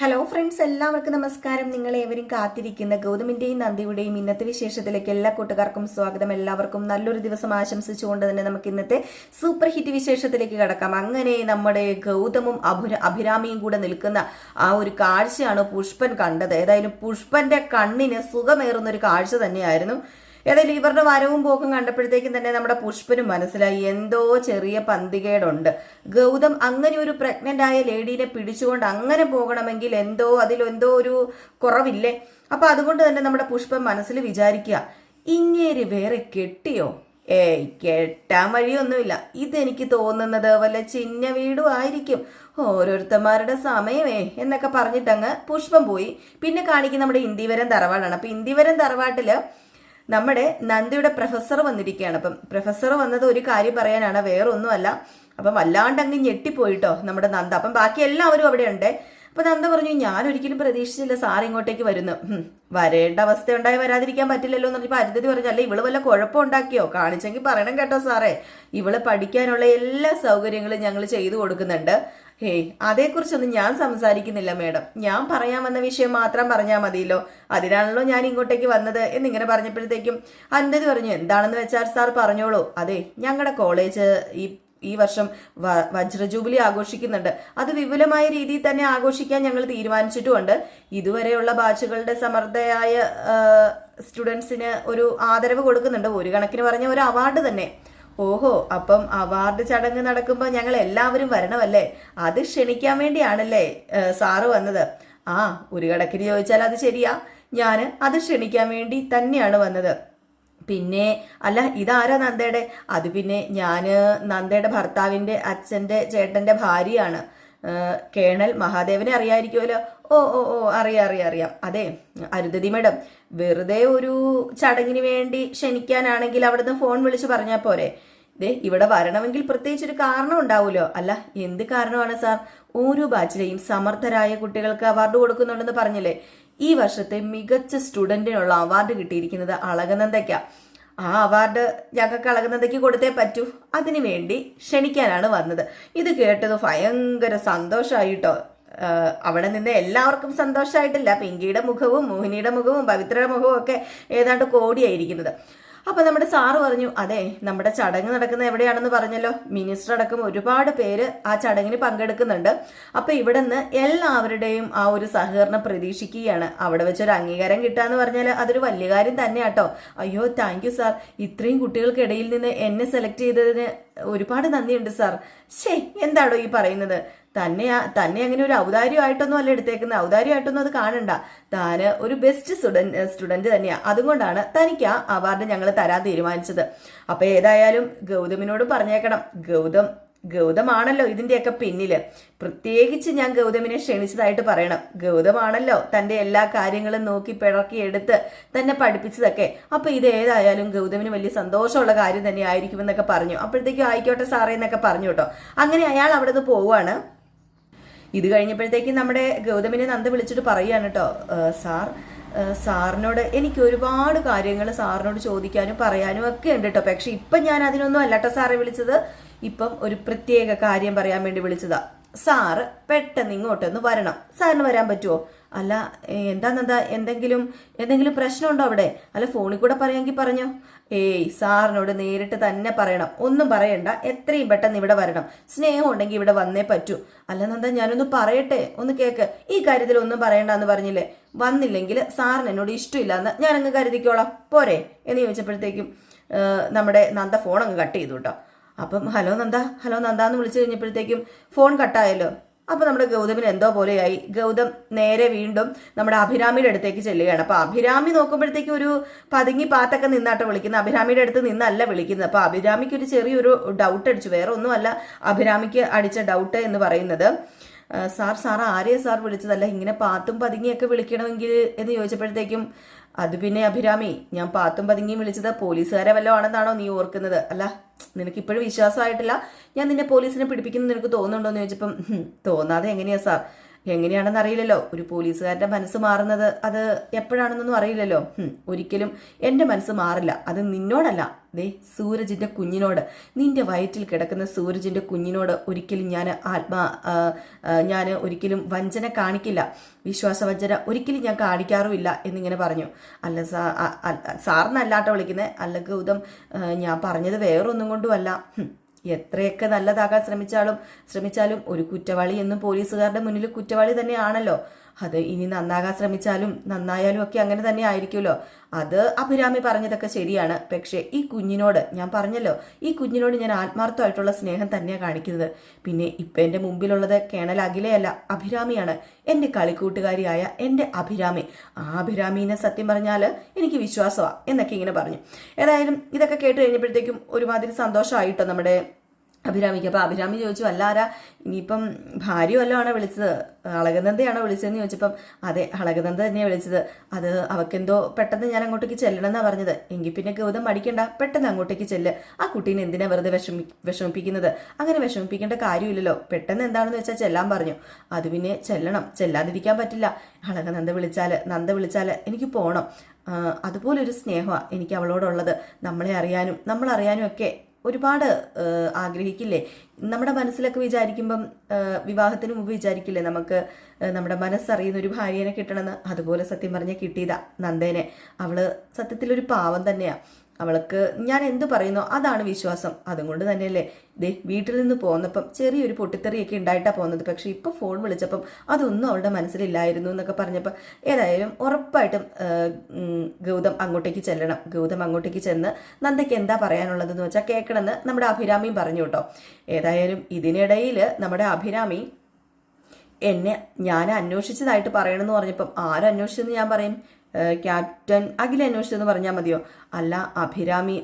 Hello friends എല്ലാവർക്കും നമസ്കാരം. നിങ്ങൾ ഏവരും കാത്തിരിക്കുന്ന ഗൗതമിന്റെയും നന്ദിയുടെയും ഇന്നത്തെ വിശേഷത്തിലേക്ക് എല്ലാ കൂട്ടുകാർക്കും സ്വാഗതം. എല്ലാവർക്കും നല്ലൊരു ദിവസം ആശംസിച്ചുകൊണ്ട് തന്നെ നമുക്ക് ഇന്നത്തെ സൂപ്പർ ഹിറ്റ് വിശേഷത്തിലേക്ക് കടക്കാം. അങ്ങനെ നമ്മുടെ ഗൗതമും അഭിര അഭിരാമിയും കൂടെ നിൽക്കുന്ന ആ ഒരു കാഴ്ചയാണ് പുഷ്പൻ കണ്ടത്. ഏതായാലും പുഷ്പന്റെ കണ്ണിന് സുഖമേറുന്ന ഒരു കാഴ്ച തന്നെയായിരുന്നു. ഏതായാലും ഇവരുടെ വരവും പോക്കും കണ്ടപ്പോഴത്തേക്കും തന്നെ നമ്മുടെ പുഷ്പനും മനസ്സിലായി. എന്തോ ചെറിയ പന്തികേടുണ്ട്. ഗൗതം അങ്ങനെ ഒരു പ്രഗ്നന്റ് ആയ ലേഡീനെ പിടിച്ചുകൊണ്ട് അങ്ങനെ പോകണമെങ്കിൽ എന്തോ അതിലെന്തോ ഒരു കുറവില്ലേ? അപ്പൊ അതുകൊണ്ട് തന്നെ നമ്മുടെ പുഷ്പം മനസ്സിൽ വിചാരിക്കുക ഇങ്ങേര് വേറെ കെട്ടിയോ? ഏയ് കെട്ടാൻ വഴിയൊന്നുമില്ല. ഇതെനിക്ക് തോന്നുന്നത് വല്ല ചിന്ന വീടും ആയിരിക്കും. ഓരോരുത്തന്മാരുടെ സമയമേ എന്നൊക്കെ പറഞ്ഞിട്ടങ്ങ് പുഷ്പം പോയി. പിന്നെ കാണിക്കുന്ന നമ്മുടെ ഇന്ദിവരം തറവാടാണ്. അപ്പൊ ഇന്ദിവരം തറവാട്ടിൽ നമ്മുടെ നന്ദിയുടെ പ്രൊഫസർ വന്നിരിക്കുകയാണ്. അപ്പം പ്രൊഫസർ വന്നത് ഒരു കാര്യം പറയാനാണ് വേറൊന്നുമല്ല. അപ്പം വല്ലാണ്ട് അങ്ങ് ഞെട്ടിപ്പോയിട്ടോ നമ്മുടെ നന്ദ. അപ്പം ബാക്കി എല്ലാവരും അവിടെ ഉണ്ട് അപ്പൊ നന്ദ പറഞ്ഞു ഞാൻ ഒരിക്കലും പ്രതീക്ഷിച്ചില്ല സാർ ഇങ്ങോട്ടേക്ക് വരുന്നു. വരേണ്ട അവസ്ഥ ഉണ്ടായി വരാതിരിക്കാൻ പറ്റില്ലല്ലോ എന്ന് പറഞ്ഞപ്പോൾ അരുന്ധതി പറഞ്ഞു അല്ല ഇവൾ വല്ല കുഴപ്പം ഉണ്ടാക്കിയോ കാണിച്ചെങ്കിൽ പറയണം കേട്ടോ സാറേ. ഇവൾ പഠിക്കാനുള്ള എല്ലാ സൗകര്യങ്ങളും ഞങ്ങൾ ചെയ്തു കൊടുക്കുന്നുണ്ട്. ഹേയ് അതേക്കുറിച്ചൊന്നും ഞാൻ സംസാരിക്കുന്നില്ല മേഡം. ഞാൻ പറയാൻ വന്ന വിഷയം മാത്രം പറഞ്ഞാൽ മതിയല്ലോ. അതിനാണല്ലോ ഞാൻ ഇങ്ങോട്ടേക്ക് വന്നത് എന്നിങ്ങനെ പറഞ്ഞപ്പോഴത്തേക്കും അരുന്ധതി പറഞ്ഞു എന്താണെന്ന് വെച്ചാൽ സാർ പറഞ്ഞോളൂ. അതെ ഞങ്ങളുടെ കോളേജ് ഈ ഈ വർഷം വജ്രജൂബിലി ആഘോഷിക്കുന്നുണ്ട്. അത് വിപുലമായ രീതിയിൽ തന്നെ ആഘോഷിക്കാൻ ഞങ്ങൾ തീരുമാനിച്ചിട്ടുമുണ്ട്. ഇതുവരെയുള്ള ബാച്ചുകളുടെ സമർത്ഥയായ സ്റ്റുഡൻസിന് ഒരു ആദരവ് കൊടുക്കുന്നുണ്ട്. ഒരു കണക്കിന് പറഞ്ഞ ഒരു അവാർഡ് തന്നെ. ഓഹോ അപ്പം അവാർഡ് ചടങ്ങ് നടക്കുമ്പോൾ ഞങ്ങൾ എല്ലാവരും വരണമല്ലേ? അത് ക്ഷണിക്കാൻ വേണ്ടിയാണല്ലേ സാറ് വന്നത്. ആ ഒരു കണക്കിന് ചോദിച്ചാൽ അത് ശരിയാ. ഞാൻ അത് ക്ഷണിക്കാൻ വേണ്ടി തന്നെയാണ് വന്നത്. പിന്നെ അല്ല ഇതാരാ നന്ദയുടെ? അത് പിന്നെ ഞാൻ നന്ദയുടെ ഭർത്താവിന്റെ അച്ഛന്റെ ചേട്ടന്റെ ഭാര്യയാണ്. കേണൽ മഹാദേവനെ അറിയാമായിരിക്കുമല്ലോ ഓ ഓ ഓ അറിയാം അറിയാം അറിയാം. അതെ അരുന്ധതി മേഡം വെറുതെ ഒരു ചടങ്ങിന് വേണ്ടി ക്ഷണിക്കാനാണെങ്കിൽ അവിടുന്ന് ഫോൺ വിളിച്ച് പറഞ്ഞാൽ പോരെ. ദേ ഇവിടെ വരണമെങ്കിൽ പ്രത്യേകിച്ച് ഒരു കാരണം ഉണ്ടാവുമല്ലോ അല്ല എന്ത് കാരണമാണ് സാർ? ഓരോ ബാച്ചിലെയും സമർത്ഥരായ കുട്ടികൾക്ക് അവാർഡ് കൊടുക്കുന്നുണ്ടെന്ന് പറഞ്ഞില്ലേ? ഈ വർഷത്തെ മികച്ച സ്റ്റുഡന്റിനുള്ള അവാർഡ് കിട്ടിയിരിക്കുന്നത് അളകനന്ദയ്ക്ക. ആ അവാർഡ് ഞങ്ങൾക്ക് അളകനന്ദയ്ക്ക് കൊടുത്തേ പറ്റൂ. അതിനു വേണ്ടി ക്ഷണിക്കാനാണ് വന്നത്. ഇത് കേട്ടത് ഭയങ്കര സന്തോഷമായിട്ടോ അവിടെ നിന്ന് എല്ലാവർക്കും സന്തോഷമായിട്ടില്ല പിങ്കിയുടെ മുഖവും മോഹിനിയുടെ മുഖവും പവിത്രയുടെ മുഖവും ഒക്കെ ഏതാണ്ട് കോടിയായിരിക്കുന്നത്. അപ്പൊ നമ്മുടെ സാറ് പറഞ്ഞു അതെ നമ്മുടെ ചടങ്ങ് നടക്കുന്ന എവിടെയാണെന്ന് പറഞ്ഞല്ലോ. മിനിസ്റ്റർ അടക്കം ഒരുപാട് പേര് ആ ചടങ്ങിന് പങ്കെടുക്കുന്നുണ്ട്. അപ്പൊ ഇവിടെ നിന്ന് എല്ലാവരുടെയും ആ ഒരു സഹകരണം പ്രതീക്ഷിക്കുകയാണ്. അവിടെ വെച്ചൊരു അംഗീകാരം കിട്ടാന്ന് പറഞ്ഞാൽ അതൊരു വലിയ കാര്യം തന്നെയാട്ടോ. അയ്യോ താങ്ക് യു സാർ ഇത്രയും കുട്ടികൾക്കിടയിൽ നിന്ന് എന്നെ സെലക്ട് ചെയ്തതിന് ഒരുപാട് നന്ദിയുണ്ട് സാർ ശേ എന്താണോ ഈ പറയുന്നത്? തന്നെ തന്നെ അങ്ങനെ ഒരു ഔദാര്യമായിട്ടൊന്നും അല്ല എടുത്തേക്കുന്നത്. ഔദാര്യമായിട്ടൊന്നും അത് കാണണ്ട. താന് ഒരു ബെസ്റ്റ് സ്റ്റുഡന്റ് സ്റ്റുഡന്റ് തന്നെയാണ് അതുകൊണ്ടാണ് തനിക്ക് ആ അവാർഡ് ഞങ്ങൾ തരാൻ തീരുമാനിച്ചത്. അപ്പൊ ഏതായാലും ഗൗതമിനോട് പറഞ്ഞേക്കണം. ഗൗതം ഗൗതമാണല്ലോ ഇതിന്റെയൊക്കെ പിന്നിൽ. പ്രത്യേകിച്ച് ഞാൻ ഗൗതമിനെ ക്ഷണിച്ചതായിട്ട് പറയണം. ഗൗതമാണല്ലോ തന്റെ എല്ലാ കാര്യങ്ങളും നോക്കി പിഴക്കി എടുത്ത് തന്നെ പഠിപ്പിച്ചതൊക്കെ. അപ്പൊ ഇത് ഏതായാലും ഗൗതമിന് വലിയ സന്തോഷമുള്ള കാര്യം തന്നെ ആയിരിക്കുമെന്നൊക്കെ പറഞ്ഞു. അപ്പോഴത്തേക്കും ആയിക്കോട്ടെ സാറേ എന്നൊക്കെ പറഞ്ഞു കേട്ടോ. അങ്ങനെ അയാൾ അവിടെ നിന്ന് പോവാണ്. ഇത് കഴിഞ്ഞപ്പോഴത്തേക്ക് നമ്മുടെ ഗൗതമിനെ നന്ദ വിളിച്ചിട്ട് പറയുകയാണ് കേട്ടോ സാർ സാറിനോട് എനിക്ക് ഒരുപാട് കാര്യങ്ങൾ സാറിനോട് ചോദിക്കാനും പറയാനും ഒക്കെ ഉണ്ട് കേട്ടോ പക്ഷെ ഇപ്പം ഞാൻ അതിനൊന്നും അല്ല കേട്ടോ സാറെ വിളിച്ചത്. ഇപ്പം ഒരു പ്രത്യേക കാര്യം പറയാൻ വേണ്ടി വിളിച്ചതാ. സാറ് പെട്ടെന്ന് ഇങ്ങോട്ടൊന്ന് വരണം. സാറിന് വരാൻ പറ്റുമോ അല്ല ഏ, എന്താന്നെന്താ എന്തെങ്കിലും എന്തെങ്കിലും പ്രശ്നമുണ്ടോ അവിടെ? അല്ല ഫോണിൽ കൂടെ പറയാമെങ്കിൽ പറഞ്ഞോ. ഏയ് സാറിനോട് നേരിട്ട് തന്നെ പറയണം. ഒന്നും പറയണ്ട. എത്രയും പെട്ടെന്ന് ഇവിടെ വരണം. സ്നേഹം ഉണ്ടെങ്കിൽ ഇവിടെ വന്നേ പറ്റൂ. അല്ലെന്നെന്താ ഞാനൊന്ന് പറയട്ടെ? ഒന്ന് കേക്ക്. ഈ കാര്യത്തിൽ ഒന്നും പറയണ്ട എന്ന് പറഞ്ഞില്ലേ? വന്നില്ലെങ്കിൽ സാറിന് എന്നോട് ഇഷ്ടമില്ല എന്ന് അങ്ങ് കരുതിക്കോളാം. പോരെ. എന്ന് ചോദിച്ചപ്പോഴത്തേക്കും നമ്മുടെ നന്ദ ഫോൺ അങ്ങ് കട്ട് ചെയ്തു കേട്ടോ. അപ്പം ഹലോ നന്ദ. ഹലോ നന്ദ എന്ന് വിളിച്ചു കഴിഞ്ഞപ്പോഴത്തേക്കും ഫോൺ കട്ടായല്ലോ. അപ്പൊ നമ്മുടെ ഗൗതമിന് എന്തോ പോലെയായി. ഗൗതം നേരെ വീണ്ടും നമ്മുടെ അഭിരാമിയുടെ അടുത്തേക്ക് ചെല്ലുകയാണ്. അപ്പൊ അഭിരാമി നോക്കുമ്പോഴത്തേക്ക് ഒരു പതുങ്ങി പാത്തൊക്കെ നിന്നാട്ടോ വിളിക്കുന്നത്. അഭിരാമിയുടെ അടുത്ത് നിന്നല്ല വിളിക്കുന്നത്. അപ്പൊ അഭിരാമിക്ക് ഒരു ചെറിയൊരു ഡൗട്ട് അടിച്ചു. വേറെ ഒന്നുമല്ല അഭിരാമിക്ക് അടിച്ച ഡൗട്ട് എന്ന് പറയുന്നത്. സാർ സാർ ആരെയാ സാർ വിളിച്ചതല്ല ഇങ്ങനെ പാത്തും പതുങ്ങിയൊക്കെ വിളിക്കണമെങ്കിൽ എന്ന് ചോദിച്ചപ്പോഴത്തേക്കും അത് പിന്നെ അഭിരാമി ഞാൻ പാത്തും പതുങ്ങിയും വിളിച്ചത് പോലീസുകാരെ വല്ലതും ആണെന്നാണോ നീ ഓർക്കുന്നത്? അല്ല നിനക്ക് ഇപ്പോഴും വിശ്വാസമായിട്ടില്ല? ഞാൻ നിന്നെ പോലീസിനെ പിടിപ്പിക്കുന്നു നിനക്ക് തോന്നുന്നുണ്ടോ എന്ന് ചോദിച്ചപ്പം തോന്നാതെ എങ്ങനെയാ സാർ? എങ്ങനെയാണെന്ന് അറിയില്ലല്ലോ. ഒരു പോലീസുകാരന്റെ മനസ്സ് മാറുന്നത് അത് എപ്പോഴാണെന്നൊന്നും അറിയില്ലല്ലോ. ഒരിക്കലും എന്റെ മനസ്സ് മാറില്ല. അത് നിന്നോടല്ല. ദേ സൂരജിന്റെ കുഞ്ഞിനോട്. നിന്റെ വയറ്റിൽ കിടക്കുന്ന സൂരജിന്റെ കുഞ്ഞിനോട് ഒരിക്കലും ഞാൻ ആത്മാ ഞാൻ ഒരിക്കലും വഞ്ചന കാണിക്കില്ല. വിശ്വാസവഞ്ചന ഒരിക്കലും ഞാൻ കാണിക്കാറുമില്ല എന്നിങ്ങനെ പറഞ്ഞു. അല്ല സാറിനല്ലാട്ടോ വിളിക്കുന്നത് അല്ല ഗൗതം ഞാൻ പറഞ്ഞത് വേറൊന്നും കൊണ്ടുമല്ല. എത്രയൊക്കെ നല്ലതാകാൻ ശ്രമിച്ചാലും ശ്രമിച്ചാലും ഒരു കുറ്റവാളി എന്നും പോലീസുകാരുടെ മുന്നിൽ കുറ്റവാളി തന്നെയാണല്ലോ. അത് ഇനി നന്നാകാൻ ശ്രമിച്ചാലും നന്നായാലും ഒക്കെ അങ്ങനെ തന്നെ ആയിരിക്കുമല്ലോ. അത് അഭിരാമി പറഞ്ഞതൊക്കെ ശരിയാണ്. പക്ഷേ ഈ കുഞ്ഞിനോട് ഞാൻ പറഞ്ഞല്ലോ ഈ കുഞ്ഞിനോട് ഞാൻ ആത്മാർത്ഥമായിട്ടുള്ള സ്നേഹം തന്നെയാണ് കാണിക്കുന്നത്. പിന്നെ ഇപ്പം എന്റെ മുമ്പിലുള്ളത് കേണൽ അഖിലയല്ല അഭിരാമിയാണ്. എന്റെ കളിക്കൂട്ടുകാരിയായ എന്റെ അഭിരാമി. ആ അഭിരാമീനെ സത്യം പറഞ്ഞാൽ എനിക്ക് വിശ്വാസമാണ് എന്നൊക്കെ ഇങ്ങനെ പറഞ്ഞു. ഏതായാലും ഇതൊക്കെ കേട്ട് കഴിഞ്ഞപ്പോഴത്തേക്കും ഒരുമാതിരി സന്തോഷമായിട്ടോ നമ്മുടെ അഭിരാമിക്ക്. അപ്പോൾ അഭിരാമി ചോദിച്ചു അല്ല ആരാ ഇനിയിപ്പം ഭാര്യ വല്ലതും വിളിച്ചത്? അളകനന്ദയാണോ വിളിച്ചതെന്ന് ചോദിച്ചപ്പം അതെ അളകനന്ദ തന്നെയാണ് വിളിച്ചത്. അത് അവക്കെന്തോ പെട്ടെന്ന് ഞാൻ അങ്ങോട്ടേക്ക് ചെല്ലണം എന്നാണ് പറഞ്ഞത്. എങ്കിൽ പിന്നെ ഗൗതം മടിക്കണ്ട. പെട്ടെന്ന് അങ്ങോട്ടേക്ക് ചെല്ല്. ആ കുട്ടീനെ എന്തിനാ വെറുതെ വിഷമി വിഷമിപ്പിക്കുന്നത്? അങ്ങനെ വിഷമിപ്പിക്കേണ്ട കാര്യമില്ലല്ലോ. പെട്ടെന്ന് എന്താണെന്ന് വെച്ചാൽ ചെല്ലാൻ പറഞ്ഞു. അത് പിന്നെ ചെല്ലണം. ചെല്ലാതിരിക്കാൻ പറ്റില്ല. അളകനന്ദ വിളിച്ചാൽ നന്ദ വിളിച്ചാൽ എനിക്ക് പോകണം അതുപോലൊരു സ്നേഹമാണ് എനിക്ക് അവളോടുള്ളത്. നമ്മളെ അറിയാനും നമ്മളറിയാനും ഒക്കെ ഒരുപാട് ആഗ്രഹിക്കില്ലേ? നമ്മുടെ മനസ്സിലൊക്കെ വിചാരിക്കുമ്പം വിവാഹത്തിന് മുമ്പ് വിചാരിക്കില്ലേ നമുക്ക് നമ്മുടെ മനസ്സറിയുന്ന ഒരു ഭാര്യനെ കിട്ടണമെന്ന്? അതുപോലെ സത്യം പറഞ്ഞ കിട്ടിയതാ നന്ദേനെ. അവൾ സത്യത്തിലൊരു പാവം തന്നെയാ. അവൾക്ക് ഞാൻ എന്ത് പറയുന്നോ അതാണ് വിശ്വാസം. അതുകൊണ്ട് തന്നെയല്ലേ. ദേ വീട്ടിൽ നിന്ന് പോന്നപ്പം ചെറിയൊരു പൊട്ടിത്തെറിയൊക്കെ ഉണ്ടായിട്ടാ പോകുന്നത് പക്ഷേ ഇപ്പോൾ ഫോൺ വിളിച്ചപ്പം അതൊന്നും അവളുടെ മനസ്സിലില്ലായിരുന്നു എന്നൊക്കെ പറഞ്ഞപ്പോൾ ഏതായാലും ഉറപ്പായിട്ടും ഗൗതം അങ്ങോട്ടേക്ക് ചെല്ലണം. ഗൗതം അങ്ങോട്ടേക്ക് ചെന്ന് നന്ദയ്ക്ക് എന്താ പറയാനുള്ളതെന്ന് വെച്ചാൽ കേൾക്കണമെന്ന് നമ്മുടെ അഭിരാമിയും പറഞ്ഞു കേട്ടോ. ഏതായാലും ഇതിനിടയിൽ നമ്മുടെ അഭിരാമി എന്നെ ഞാൻ അന്വേഷിച്ചതായിട്ട് പറയണമെന്ന് പറഞ്ഞപ്പം ആരന്വേഷിച്ചെന്ന് ഞാൻ പറയും? ക്യാപ്റ്റൻ അഖിൽ അന്വേഷിച്ചെന്ന് പറഞ്ഞാൽ മതിയോ? അല്ല അഭിരാമി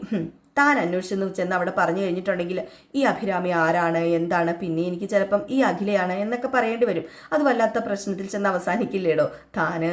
താൻ അന്വേഷിച്ചെന്ന് ചെന്ന് അവിടെ പറഞ്ഞു കഴിഞ്ഞിട്ടുണ്ടെങ്കിൽ ഈ അഭിരാമി ആരാണ്? എന്താണ്? പിന്നെ എനിക്ക് ചിലപ്പം ഈ അഖിലയാണ് എന്നൊക്കെ പറയേണ്ടി വരും. അത് വല്ലാത്ത പ്രശ്നത്തിൽ ചെന്ന് അവസാനിക്കില്ലേടോ? താന്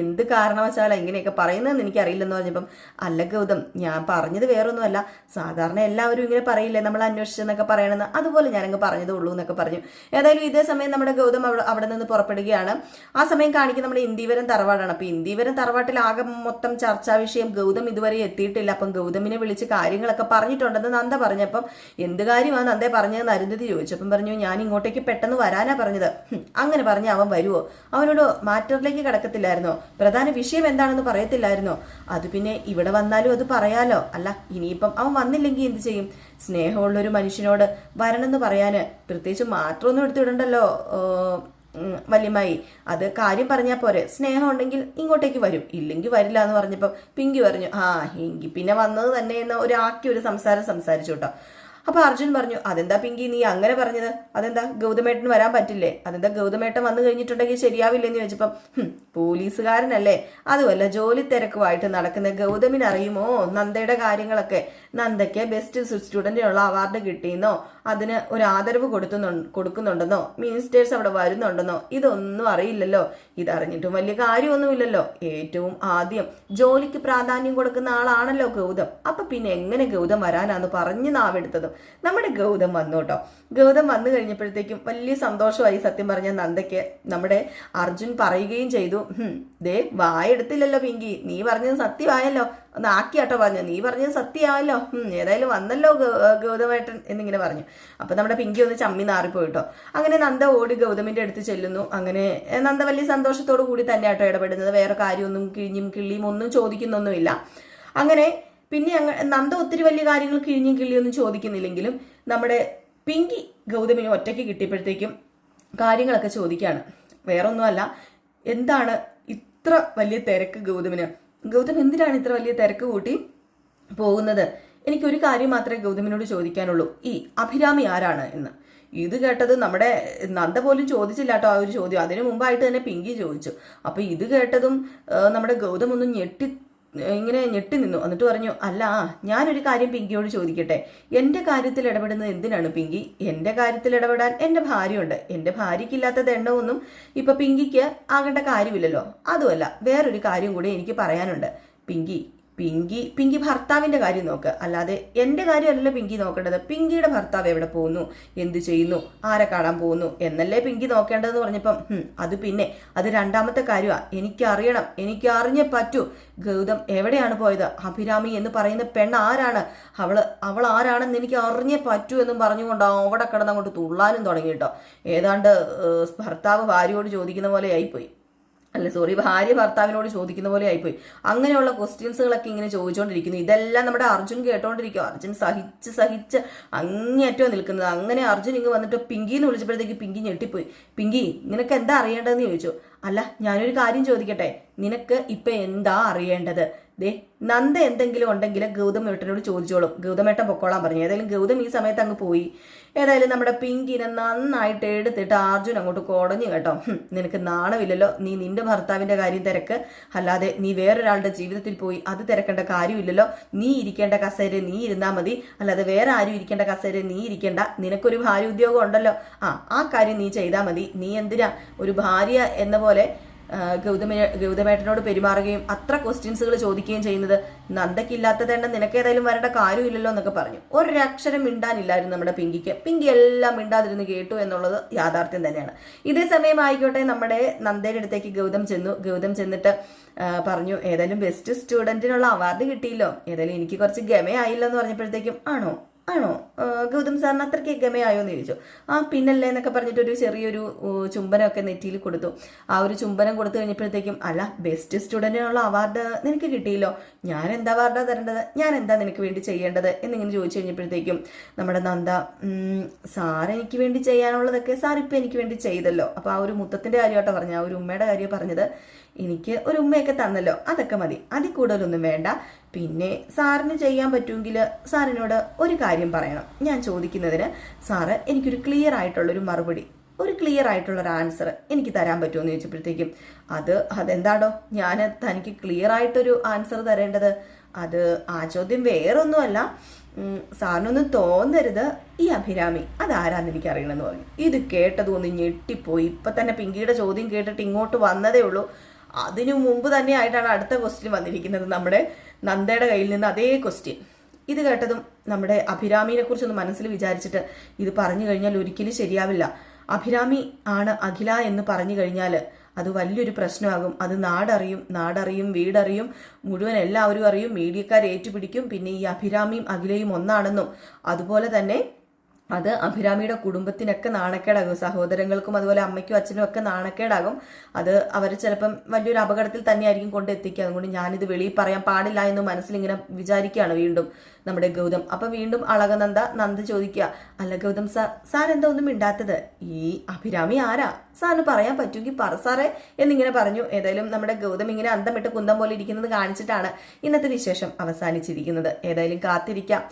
എന്ത് കാരണവശാല ഇങ്ങനെയൊക്കെ പറയുന്നതെന്ന് എനിക്കറിയില്ലെന്ന് പറഞ്ഞപ്പം അല്ല ഗൗതം ഞാൻ പറഞ്ഞത് വേറൊന്നുമല്ല. സാധാരണ എല്ലാവരും ഇങ്ങനെ പറയില്ലേ നമ്മൾ അന്വേഷിച്ചെന്നൊക്കെ പറയണമെന്ന് അതുപോലെ ഞാനങ്ങ് പറഞ്ഞതേ ഉള്ളൂ എന്നൊക്കെ പറഞ്ഞു. ഏതായാലും ഇതേ സമയം നമ്മുടെ ഗൗതം അവിടെ അവിടെ നിന്ന് പുറപ്പെടുകയാണ്. ആ സമയം കാണിക്കുന്ന നമ്മുടെ ഇന്ദീവരം തറവാടാണ്. അപ്പോൾ ഇന്ദീവരം തറവാട്ടിൽ ആകെ മൊത്തം ചർച്ചാ വിഷയം ഗൗതം ഇതുവരെ എത്തിയിട്ടില്ല. അപ്പം ഗൗതമിനെ വിളിച്ച് കാര്യങ്ങളൊക്കെ പറഞ്ഞിട്ടുണ്ടെന്ന് നന്ദ പറഞ്ഞപ്പം എന്ത് കാര്യമാണ് നന്ദ പറഞ്ഞതെന്ന് അരുന്ധതി ചോദിച്ചപ്പം പറഞ്ഞു ഞാൻ ഇങ്ങോട്ടേക്ക് പെട്ടെന്ന് വരാനാ പറഞ്ഞത്. അങ്ങനെ പറഞ്ഞ അവൻ വരുവോ? അവനോട് മാറ്ററിലേക്ക് കിടക്കത്തില്ലായിരുന്നോ? പ്രധാന വിഷയം എന്താണെന്ന് പറയത്തില്ലായിരുന്നോ? അത് പിന്നെ ഇവിടെ വന്നാലും അത് പറയാലോ. അല്ല ഇനിയിപ്പം അവൻ വന്നില്ലെങ്കിൽ എന്ത് ചെയ്യും? സ്നേഹമുള്ളൊരു മനുഷ്യനോട് വരണമെന്ന് പറയാന്. പ്രത്യേകിച്ച് മാത്രമൊന്നും എടുത്തിടണ്ടല്ലോ. വല്യമ്മായി. അത് കാര്യം പറഞ്ഞാൽ പോരെ. സ്നേഹം ഉണ്ടെങ്കിൽ ഇങ്ങോട്ടേക്ക് വരും. ഇല്ലെങ്കിൽ വരില്ല എന്ന് പറഞ്ഞപ്പോൾ പിങ്കി പറഞ്ഞു ആ എങ്കിൽ പിന്നെ വന്നത് തന്നെ എന്ന് ഒരാക്കി ഒരു സംസാരം സംസാരിച്ചു കേട്ടോ. അപ്പൊ അർജുൻ പറഞ്ഞു അതെന്താ പിങ്കി നീ അങ്ങനെ പറഞ്ഞത്? അതെന്താ ഗൗതമേട്ടൻ വരാൻ പറ്റില്ലേ? അതെന്താ ഗൗതമേട്ടൻ വന്നു കഴിഞ്ഞിട്ടുണ്ടെങ്കിൽ ശരിയാവില്ലെന്ന് ചോദിച്ചപ്പം "ഹും, പോലീസുകാരനല്ലേ? അതുമല്ല ജോലി തിരക്കുമായിട്ട് നടക്കുന്ന ഗൗതമിന് അറിയുമോ? നന്ദയുടെ കാര്യങ്ങളൊക്കെ. നന്ദയ്ക്ക് ബെസ്റ്റ് സ്റ്റുഡന്റിനുള്ള അവാർഡ് കിട്ടിയെന്നോ? അതിന് ഒരു ആദരവ് കൊടുത്തുന്നു കൊടുക്കുന്നുണ്ടെന്നോ? മിനിസ്റ്റേഴ്സ് അവിടെ വരുന്നുണ്ടെന്നോ? ഇതൊന്നും അറിയില്ലല്ലോ. ഇതറിഞ്ഞിട്ടും വലിയ കാര്യമൊന്നുമില്ലല്ലോ. ഏറ്റവും ആദ്യം ജോലിക്ക് പ്രാധാന്യം കൊടുക്കുന്ന ആളാണല്ലോ ഗൗതം. അപ്പൊ പിന്നെ എങ്ങനെ ഗൗതം വരാനാന്ന് പറഞ്ഞ് നാവെടുത്തതും. നമ്മുടെ ഗൗതം വന്നു കേട്ടോ ഗൗതം വന്നു കഴിഞ്ഞപ്പോഴത്തേക്കും വലിയ സന്തോഷമായി സത്യം പറഞ്ഞ നന്ദയ്ക്ക് നമ്മുടെ അർജുൻ പറയുകയും ചെയ്തു. "ഹും, ദേ വായെടുത്തില്ലല്ലോ പിങ്കി. നീ പറഞ്ഞത് സത്യമായല്ലോ. ഒന്ന് ആക്കിയാട്ടോ പറഞ്ഞു നീ പറഞ്ഞത് സത്യമായല്ലോ. ഏതായാലും വന്നല്ലോ ഗൗതമേട്ടൻ എന്നിങ്ങനെ പറഞ്ഞു. അപ്പൊ നമ്മുടെ പിങ്കി ഒന്ന് ചമ്മി നാറിപ്പോയിട്ടോ. അങ്ങനെ നന്ദ ഓടി ഗൗതമിന്റെ അടുത്ത് ചെല്ലുന്നു. അങ്ങനെ നന്ദ വലിയ സന്തോഷത്തോടു കൂടി തന്നെ ആട്ടോ ഇടപെടുന്നത്. വേറെ കാര്യമൊന്നും കിഴിഞ്ഞും കിള്ളിയും ഒന്നും ചോദിക്കുന്നൊന്നുമില്ല. അങ്ങനെ പിന്നെ അങ്ങ് നന്ദ ഒത്തിരി വലിയ കാര്യങ്ങൾ കിഴിഞ്ഞും കിള്ളിയൊന്നും ചോദിക്കുന്നില്ലെങ്കിലും നമ്മുടെ പിങ്കി ഗൗതമിനെ ഒറ്റയ്ക്ക് കിട്ടിയപ്പോഴത്തേക്കും കാര്യങ്ങളൊക്കെ ചോദിക്കുകയാണ് വേറൊന്നുമല്ല എന്താണ് ഇത്ര വലിയ തിരക്ക് ഗൗതമിന്? ഗൗതം എന്തിനാണ് ഇത്ര വലിയ തിരക്ക് കൂട്ടി പോകുന്നത്? എനിക്കൊരു കാര്യം മാത്രമേ ഗൗതമിനോട് ചോദിക്കാനുള്ളൂ. ഈ അഭിരാമി ആരാണ് എന്ന്. ഇത് കേട്ടത് നമ്മുടെ നന്ദ പോലും ചോദിച്ചില്ല കേട്ടോ ആ ഒരു ചോദ്യം. അതിനു മുമ്പായിട്ട് തന്നെ പിങ്കി ചോദിച്ചു. അപ്പൊ ഇത് കേട്ടതും നമ്മുടെ ഗൗതം ഒന്ന് ഞെട്ടി ഇങ്ങനെ ഞെട്ടി നിന്നു. എന്നിട്ട് പറഞ്ഞു അല്ല ഞാനൊരു കാര്യം പിങ്കിയോട് ചോദിക്കട്ടെ. എന്റെ കാര്യത്തിൽ ഇടപെടുന്നത് എന്തിനാണ് പിങ്കി? എന്റെ കാര്യത്തിൽ ഇടപെടാൻ എന്റെ ഭാര്യയുണ്ട്. എന്റെ ഭാര്യയ്ക്കില്ലാത്ത ദണ്ഡമൊന്നും ഇപ്പൊ പിങ്കിക്ക് ആകേണ്ട കാര്യമില്ലല്ലോ. അതുമല്ല വേറൊരു കാര്യം കൂടി എനിക്ക് പറയാനുണ്ട്. പിങ്കി പിങ്കി പിങ്കി ഭർത്താവിന്റെ കാര്യം നോക്ക്. അല്ലാതെ എന്റെ കാര്യമല്ല പിങ്കി നോക്കേണ്ടത്. പിങ്കിയുടെ ഭർത്താവ് എവിടെ പോകുന്നു എന്ത് ചെയ്യുന്നു? ആരെ കാണാൻ പോകുന്നു എന്നല്ലേ പിങ്കി നോക്കേണ്ടതെന്ന് പറഞ്ഞപ്പം "ഹും, അത് പിന്നെ അത് രണ്ടാമത്തെ കാര്യമാണ് എനിക്കറിയണം എനിക്ക് അറിഞ്ഞേ പറ്റൂ. ഗൗതം എവിടെയാണ് പോയത്? അഭിരാമി എന്ന് പറയുന്ന പെണ്ണ് ആരാണ്? അവൾ അവൾ ആരാണെന്ന് എനിക്ക് അറിഞ്ഞേ പറ്റൂ എന്നും പറഞ്ഞുകൊണ്ട് അവിടെ കിടന്ന് അങ്ങോട്ട് തുള്ളാനും തുടങ്ങി കേട്ടോ. ഏതാണ്ട് ഭർത്താവ് ഭാര്യയോട് ചോദിക്കുന്ന പോലെ ആയിപ്പോയി. അല്ല? സോറി ഭാര്യ ഭർത്താവിനോട് ചോദിക്കുന്ന പോലെ ആയിപ്പോയി. അങ്ങനെയുള്ള ക്വസ്റ്റ്യൻസുകളൊക്കെ ഇങ്ങനെ ചോദിച്ചുകൊണ്ടിരിക്കുന്നു ഇതെല്ലാം നമ്മുടെ അർജുൻ കേട്ടോണ്ടിരിക്കും അർജുൻ സഹിച്ച് സഹിച്ച് അങ്ങേറ്റവും നിൽക്കുന്നത്. അങ്ങനെ അർജുൻ ഇങ്ങ് വന്നിട്ട് പിങ്കി എന്ന് വിളിച്ചപ്പോഴത്തേക്ക് പിങ്കി ഞെട്ടിപ്പോയി. പിങ്കി നിനക്ക് എന്താ അറിയേണ്ടതെന്ന് ചോദിച്ചു. അല്ല ഞാനൊരു കാര്യം ചോദിക്കട്ടെ? നിനക്ക് ഇപ്പൊ എന്താ അറിയേണ്ടത്? ദേ നന്ദ എന്തെങ്കിലും ഉണ്ടെങ്കിൽ ഗൗതം ഏട്ടനോട് ചോദിച്ചോളും. ഗൗതമേട്ടൻ പൊക്കോളാൻ പറഞ്ഞു. ഏതായാലും ഗൗതം ഈ സമയത്ത് അങ്ങ് പോയി. ഏതായാലും നമ്മുടെ പിങ്കിനെ നന്നായിട്ട് എടുത്തിട്ട് അർജുൻ അങ്ങോട്ട് കുടഞ്ഞു കേട്ടോ. നിനക്ക് നാണമില്ലല്ലോ. നീ നിന്റെ ഭർത്താവിന്റെ കാര്യം തിരക്ക്. അല്ലാതെ നീ വേറൊരാളുടെ ജീവിതത്തിൽ പോയി അത് തിരക്കേണ്ട കാര്യമില്ലല്ലോ. നീ ഇരിക്കേണ്ട കസേര നീ ഇരുന്നാ മതി. അല്ലാതെ വേറെ ആരും ഇരിക്കേണ്ട കസേര നീ ഇരിക്കേണ്ട. നിനക്കൊരു ഭാര്യ ഉദ്യോഗം ഉണ്ടല്ലോ. ആ ആ കാര്യം നീ ചെയ്താൽ മതി. നീ എന്തിനാ ഒരു ഭാര്യ എന്ന പോലെ ആ, ഗൗതമ ഗൗതമേട്ടനോട് പെരുമാറുകയും അത്ര ക്വസ്റ്റ്യൻസുകൾ ചോദിക്കുകയും ചെയ്യുന്നത് നന്ദക്കില്ലാത്തതെണ്ണ നിനക്ക് ഏതായാലും വരേണ്ട കാര്യമില്ലല്ലോ എന്നൊക്കെ പറഞ്ഞു. ഒരക്ഷരം മിണ്ടാനില്ലായിരുന്നു നമ്മുടെ പിങ്കിക്ക്. പിങ്കി എല്ലാം മിണ്ടാതിരുന്ന് കേട്ടു എന്നുള്ളത് യാഥാർത്ഥ്യം തന്നെയാണ്. ഇതേ സമയം ആയിക്കോട്ടെ നമ്മുടെ നന്ദയുടെ അടുത്തേക്ക് ഗൗതം ചെന്നു. ഗൗതം ചെന്നിട്ട് പറഞ്ഞു ഏതായാലും ബെസ്റ്റ് സ്റ്റുഡന്റിനുള്ള അവാർഡ് കിട്ടിയില്ലോ. ഏതായാലും എനിക്ക് കുറച്ച് ഗമയായില്ലോ എന്ന് പറഞ്ഞപ്പോഴത്തേക്കും ആണോ? ആണോ? ഗൗതം സാറിന് അത്രയ്ക്ക് ഗമയായോ എന്ന് ചോദിച്ചു. ആ പിന്നല്ലേ എന്നൊക്കെ പറഞ്ഞിട്ട് ഒരു ചെറിയൊരു ചുംബനമൊക്കെ നെറ്റിയിൽ കൊടുത്തു. ആ ഒരു ചുംബനം കൊടുത്തു കഴിഞ്ഞപ്പോഴത്തേക്കും അല്ല ബെസ്റ്റ് സ്റ്റുഡന്റിനുള്ള അവാർഡ് നിനക്ക് കിട്ടിയില്ലോ. ഞാൻ എന്താ അവാർഡാ തരേണ്ടത്? ഞാൻ എന്താ നിനക്ക് വേണ്ടി ചെയ്യേണ്ടത്? എന്നിങ്ങനെ ചോദിച്ചു കഴിഞ്ഞപ്പോഴത്തേക്കും നമ്മുടെ നന്ദ സാർ എനിക്ക് വേണ്ടി ചെയ്യാനുള്ളതൊക്കെ സാർ ഇപ്പം എനിക്ക് വേണ്ടി ചെയ്തല്ലോ. അപ്പോൾ ആ ഒരു മുത്തത്തിന്റെ കാര്യമായിട്ടാണ് പറഞ്ഞത്. ആ ഒരു ഉമ്മയുടെ കാര്യം പറഞ്ഞത്. എനിക്ക് ഒരു ഉമ്മയൊക്കെ തന്നല്ലോ. അതൊക്കെ മതി. അതിൽ കൂടുതലൊന്നും വേണ്ട. പിന്നെ സാറിന് ചെയ്യാൻ പറ്റുമെങ്കിൽ സാറിനോട് ഒരു കാര്യം പറയണം. ഞാൻ ചോദിക്കുന്നതിന് സാറ് എനിക്കൊരു ക്ലിയർ ആയിട്ടുള്ളൊരു മറുപടി ഒരു ക്ലിയർ ആയിട്ടുള്ള ഒരു ആൻസർ എനിക്ക് തരാൻ പറ്റുമോ എന്ന് ചോദിച്ചപ്പോഴത്തേക്കും അത് അതെന്താടോ? ഞാൻ തനിക്ക് ക്ലിയർ ആയിട്ടൊരു ആൻസർ തരേണ്ടത്. അത് ആ ചോദ്യം വേറൊന്നുമല്ല. സാറിനൊന്നും തോന്നരുത്. ഈ അഭിരാമി അതാരാന്ന് എനിക്ക് അറിയണമെന്ന് പറഞ്ഞു. ഇത് കേട്ടത് ഒന്ന് ഞെട്ടിപ്പോയി. ഇപ്പം തന്നെ പിങ്കിയുടെ ചോദ്യം കേട്ടിട്ട് ഇങ്ങോട്ട് വന്നതേ ഉള്ളൂ. അതിനു മുമ്പ് തന്നെ ആയിട്ടാണ് അടുത്ത ക്വസ്റ്റ്യൻ വന്നിരിക്കുന്നത് നമ്മുടെ നന്ദയുടെ കയ്യിൽ നിന്ന് അതേ ക്വസ്റ്റ്യൻ ഇത് കേട്ടതും നമ്മുടെ അഭിരാമിനെ കുറിച്ചൊന്ന് മനസ്സിൽ വിചാരിച്ചിട്ട് ഇത് പറഞ്ഞു കഴിഞ്ഞാൽ ഒരിക്കലും ശരിയാവില്ല. അഭിരാമി ആണ് അഖില എന്ന് പറഞ്ഞു കഴിഞ്ഞാൽ അത് വലിയൊരു പ്രശ്നമാകും. അത് നാടറിയും നാടറിയും വീടറിയും മുഴുവൻ എല്ലാവരും അറിയും മീഡിയക്കാർ ഏറ്റുപിടിക്കും. പിന്നെ ഈ അഭിരാമിയും അഖിലയും ഒന്നാണെന്നും അതുപോലെ തന്നെ അത് അഭിരാമിയുടെ കുടുംബത്തിനൊക്കെ നാണക്കേടാകും. സഹോദരങ്ങൾക്കും അതുപോലെ അമ്മയ്ക്കും അച്ഛനും ഒക്കെ നാണക്കേടാകും. അത് അവർ ചിലപ്പം വലിയൊരു അപകടത്തിൽ തന്നെയായിരിക്കും കൊണ്ട് എത്തിക്കുക. അതുകൊണ്ട് ഞാനിത് വെളിയിൽ പറയാൻ പാടില്ല എന്ന് മനസ്സിലിങ്ങനെ വിചാരിക്കുകയാണ് വീണ്ടും നമ്മുടെ ഗൗതം. അപ്പൊ വീണ്ടും അളകനന്ദ നന്ദ ചോദിക്കുക അല്ല ഗൗതം സാർ സാർ എന്താ ഒന്നും മിണ്ടാത്തത്? ഈ അഭിരാമി ആരാ? സാറിന് പറയാൻ പറ്റുമെങ്കിൽ പറ സാറേ എന്നിങ്ങനെ പറഞ്ഞു. ഏതായാലും നമ്മുടെ ഗൗതം ഇങ്ങനെ അന്തം വിട്ട് കുന്തം പോലെ ഇരിക്കുന്നത് കാണിച്ചിട്ടാണ് ഇന്നത്തെ വിശേഷം അവസാനിച്ചിരിക്കുന്നത്. ഏതായാലും കാത്തിരിക്കാം.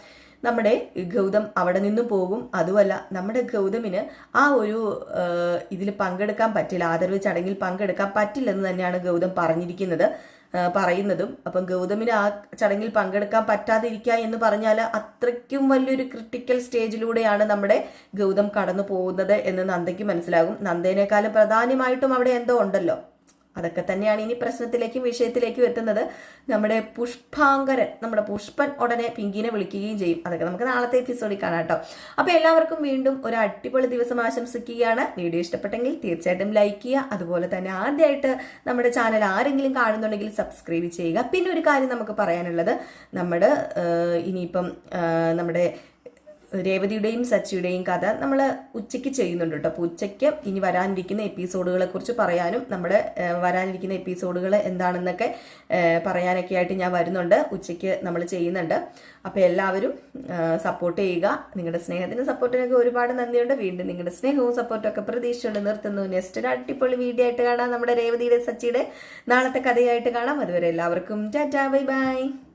നമ്മുടെ ഗൗതം അവിടെ നിന്നും പോകും. അതുമല്ല നമ്മുടെ ഗൗതമിന് ആ ഒരു ഇതിൽ പങ്കെടുക്കാൻ പറ്റില്ല. ആദരവ് ചടങ്ങിൽ പങ്കെടുക്കാൻ പറ്റില്ലെന്ന് തന്നെയാണ് ഗൗതം പറഞ്ഞിരിക്കുന്നത് പറയുന്നതും. അപ്പം ഗൗതമിന് ആ ചടങ്ങിൽ പങ്കെടുക്കാൻ പറ്റാതിരിക്കുക എന്ന് പറഞ്ഞാൽ അത്രയ്ക്കും വലിയൊരു ക്രിട്ടിക്കൽ സ്റ്റേജിലൂടെയാണ് നമ്മുടെ ഗൗതം കടന്നു പോകുന്നത് എന്ന് നന്ദയ്ക്ക് മനസ്സിലാകും. നന്ദേനേക്കാളും പ്രധാനമായിട്ടും അവിടെ എന്തോ ഉണ്ടല്ലോ. അതൊക്കെ തന്നെയാണ് ഇനി പ്രശ്നത്തിലേക്കും വിഷയത്തിലേക്കും എത്തുന്നത്. നമ്മുടെ പുഷ്പാങ്കരൻ നമ്മുടെ പുഷ്പൻ ഉടനെ പിങ്കിനെ വിളിക്കുകയും ചെയ്യും. അതൊക്കെ നമുക്ക് നാളത്തെ എപ്പിസോഡിൽ കാണാം കേട്ടോ. അപ്പോൾ എല്ലാവർക്കും വീണ്ടും ഒരു അടിപൊളി ദിവസം ആശംസിക്കുകയാണ്. വീഡിയോ ഇഷ്ടപ്പെട്ടെങ്കിൽ തീർച്ചയായിട്ടും ലൈക്ക് ചെയ്യുക. അതുപോലെ തന്നെ ആദ്യമായിട്ട് നമ്മുടെ ചാനൽ ആരെങ്കിലും കാണുന്നുണ്ടെങ്കിൽ സബ്സ്ക്രൈബ് ചെയ്യുക. പിന്നെ ഒരു കാര്യം നമുക്ക് പറയാനുള്ളത്. നമ്മുടെ ഇനിയിപ്പം നമ്മുടെ രേവതിയുടെയും സച്ചിയുടെയും കഥ നമ്മൾ ഉച്ചയ്ക്ക് ചെയ്യുന്നുണ്ട് കേട്ടോ. അപ്പോൾ ഉച്ചയ്ക്ക് ഇനി വരാനിരിക്കുന്ന എപ്പിസോഡുകളെ കുറിച്ച് പറയാനും നമ്മുടെ വരാനിരിക്കുന്ന എപ്പിസോഡുകൾ എന്താണെന്നൊക്കെ പറയാനൊക്കെ ആയിട്ട് ഞാൻ വരുന്നുണ്ട്. ഉച്ചയ്ക്ക് നമ്മൾ ചെയ്യുന്നുണ്ട്. അപ്പോൾ എല്ലാവരും സപ്പോർട്ട് ചെയ്യുക. നിങ്ങളുടെ സ്നേഹത്തിന് സപ്പോർട്ടിനൊക്കെ ഒരുപാട് നന്ദിയുണ്ട്. വീണ്ടും നിങ്ങളുടെ സ്നേഹവും സപ്പോർട്ടും ഒക്കെ പ്രതീക്ഷിച്ചുകൊണ്ട് നിർത്തുന്നു. നെക്സ്റ്റ് ഒരു അടിപൊളി വീഡിയോ ആയിട്ട് കാണാം. നമ്മുടെ രേവതിയുടെ സച്ചിയുടെ നാളത്തെ കഥയായിട്ട് കാണാം. അതുവരെ എല്ലാവർക്കും ടാറ്റാ ബൈ ബൈ.